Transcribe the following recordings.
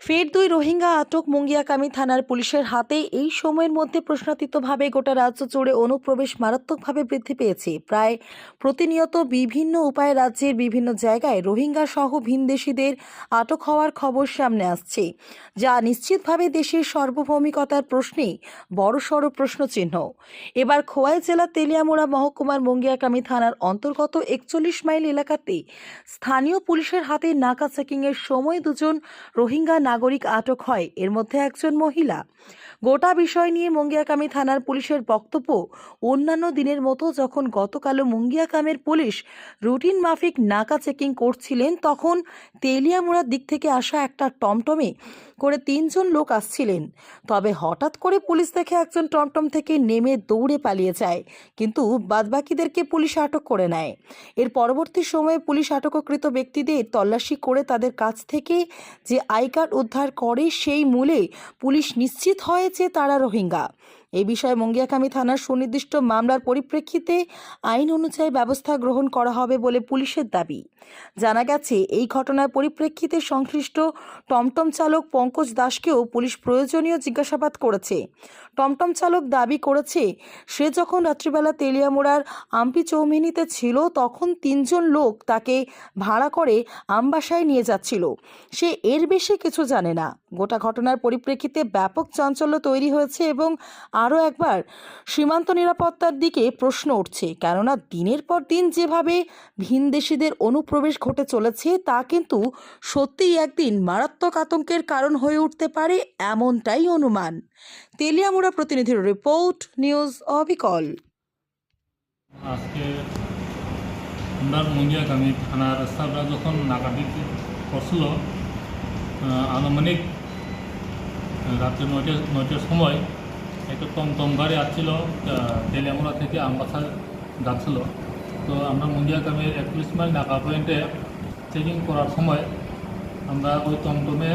ফের দুই রোহিঙ্গা আটক মুঙ্গিয়াকামী থানার পুলিশের হাতে। এই সময়ের মধ্যে প্রশ্নাতীতভাবে গোটা রাজ্য জুড়ে অনুপ্রবেশ মারাত্মকভাবে বৃদ্ধি পেয়েছে। প্রায় প্রতিনিয়ত বিভিন্ন উপায়ে রাজ্যের বিভিন্ন জায়গায় রোহিঙ্গা সহ ভিনদেশিদের আটক হওয়ার খবর সামনে আসছে। যা নিশ্চিতভাবে দেশের সার্বভৌমিকতার প্রশ্নে বড়সড় প্রশ্নচিহ্ন। এবার খোয়াই জেলা তেলিয়ামোড়া মহকুমার মুঙ্গিয়াকামী থানার অন্তর্গত একচল্লিশ মাইল এলাকাতে স্থানীয় পুলিশের হাতে নাকা চেকিংয়ের সময় দুজন রোহিঙ্গা নাগরিক আটক হয়। এর মধ্যে একজন মহিলা। গোটা বিষয় নিয়ে মুঙ্গিয়াকামী থানার পুলিশের বক্তব্য অন্যান্য দিনের মতো যখন গতকালও মুঙ্গিয়াকামের পুলিশ রুটিন মাফিক নাকা চেকিং করছিলেন, তখন তেলিয়ামুড়ার দিক থেকে আসা একটা টমটমে করে তিনজন লোক আসছিলেন। তবে হঠাৎ করে পুলিশ দেখে একজন টমটম থেকে নেমে দৌড়ে পালিয়ে যায়, কিন্তু বাদবাকিদেরকে পুলিশ আটক করে নেয়। এর পরবর্তী সময়ে পুলিশ আটককৃত ব্যক্তিদের তল্লাশি করে তাদের কাছ থেকে যে আই কার্ড উদ্ধার করে সেই মূলে পুলিশ নিশ্চিত হয়েছে তারা রোহিঙ্গা। এই বিষয়ে মঙ্গিয়াকামী থানার সুনির্দিষ্ট মামলার পরিপ্রেক্ষিতে আইন অনুযায়ী ব্যবস্থা গ্রহণ করা হবে বলে পুলিশের দাবি। জানা গেছে, এই ঘটনার পরিপ্রেক্ষিতে সংশ্লিষ্ট টমটম চালক পঙ্কজ দাসকেও পুলিশ প্রয়োজনীয় জিজ্ঞাসাবাদ করেছে। টমটম চালক দাবি করেছে, সে যখন রাত্রিবেলা তেলিয়ামোড়ার আম্পি চৌমিনিতে ছিল, তখন তিনজন লোক তাকে ভাড়া করে আমবাসায় নিয়ে যাচ্ছিল। সে এর বেশি কিছু জানে না। গোটা ঘটনার পরিপ্রেক্ষিতে ব্যাপক চাঞ্চল্য তৈরি হয়েছে এবং আরও একবার, সীমান্ত নিরাপত্তার দিকে প্রশ্ন উঠছে। কেননা, দিনের পর দিন যেভাবে ভিনদেশিদের অনুপ্রবেশ ঘটে চলেছে, তা কিন্তু সত্যিই একদিন মারাত্মক আতঙ্কের কারণ হয়ে উঠতে পারে এমনটাই অনুমান। তেলিয়ামুড়া প্রতিনিধির রিপোর্ট, নিউজ অবিকল। আজকে যখন করছিল আনুমানিক রাত্রে নয়টা নয়টার সময় একটা টমটম গাড়ি আসছিল তেলিয়ামুড়া থেকে আমবাসা যাচ্ছিল। তো আমরা মুঙ্গিয়াকামীর একত্রিশ মাইল নাকা পয়েন্টে চেকিং করার সময় আমরা ওই টমটমে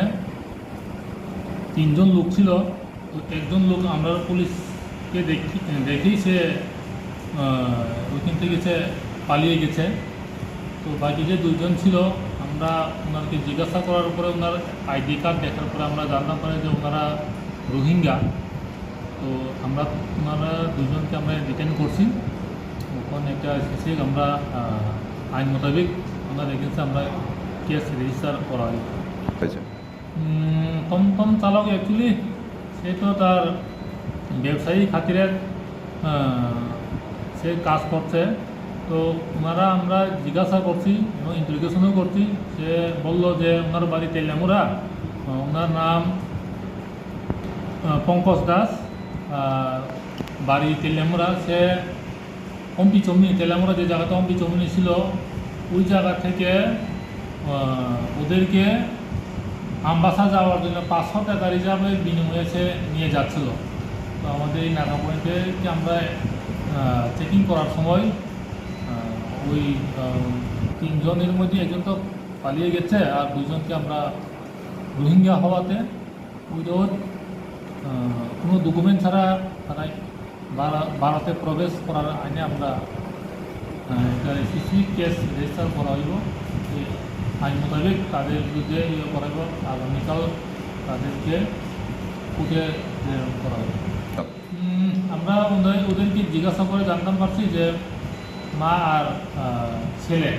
তিনজন লোক ছিল। তো একজন লোক আমরা পুলিশকে দেখি, দেখেই সে ওইখান থেকে সে পালিয়ে গেছে। তো বাকি যে দুজন ছিল, আমরা ওনারকে জিজ্ঞাসা করার পরে ওনার আইডি কার্ড দেখার পরে আমরা জানতে পারি যে ওনারা রোহিঙ্গা। তো আমরা ওনারা দুজনকে আমরা ডিটেন করছি। ওখানে একটা শেষে আমরা আইন মোতাবেক ওনার এগেন্সে আমরা কেস রেজিস্টার করা হয়। হয়েছে উম, টমটম চালক অ্যাকচুয়ালি সে তো তার ব্যবসায়ী খাতিরে সে কাজ করছে। তো ওনারা আমরা জিজ্ঞাসা করছি এবং ইন্টারভিউশনও করছি। সে বলল যে ওনার বাড়ি তেলামুরা ওনার নাম পঙ্কজ দাস। বাড়ি তেলামুরা সে অম্পি চমনি তেলামুরা যে জায়গাতে অম্পি চমনি ছিল, ওই জায়গা থেকে ওদেরকে আমবাসা যাওয়ার জন্য পাঁচশো টাকা রিজার্ভের বিনিময়ে সে নিয়ে যাচ্ছিল। তো আমাদের এই নাকা পয়েন্টে আমরা চেকিং করার সময় ওই তিনজনের মধ্যে একজন তো পালিয়ে গেছে আর দুজনকে আমরা রোহিঙ্গা হওয়াতে উইদাউট কোনো ডকুমেন্ট ছাড়া তারা ভারা- ভারতে প্রবেশ করার আইনে আমরা সিসি কেস রেজিস্টার করা হইব। আইন মোতাবেক তাদের বিরুদ্ধে ইয়ে করা হইব। আগামীকাল তাদেরকে প্রেরণ করা উম, আমরা ওদের ওদেরকে জিজ্ঞাসা করে জানতাম পারছি যে মা আর ছেলে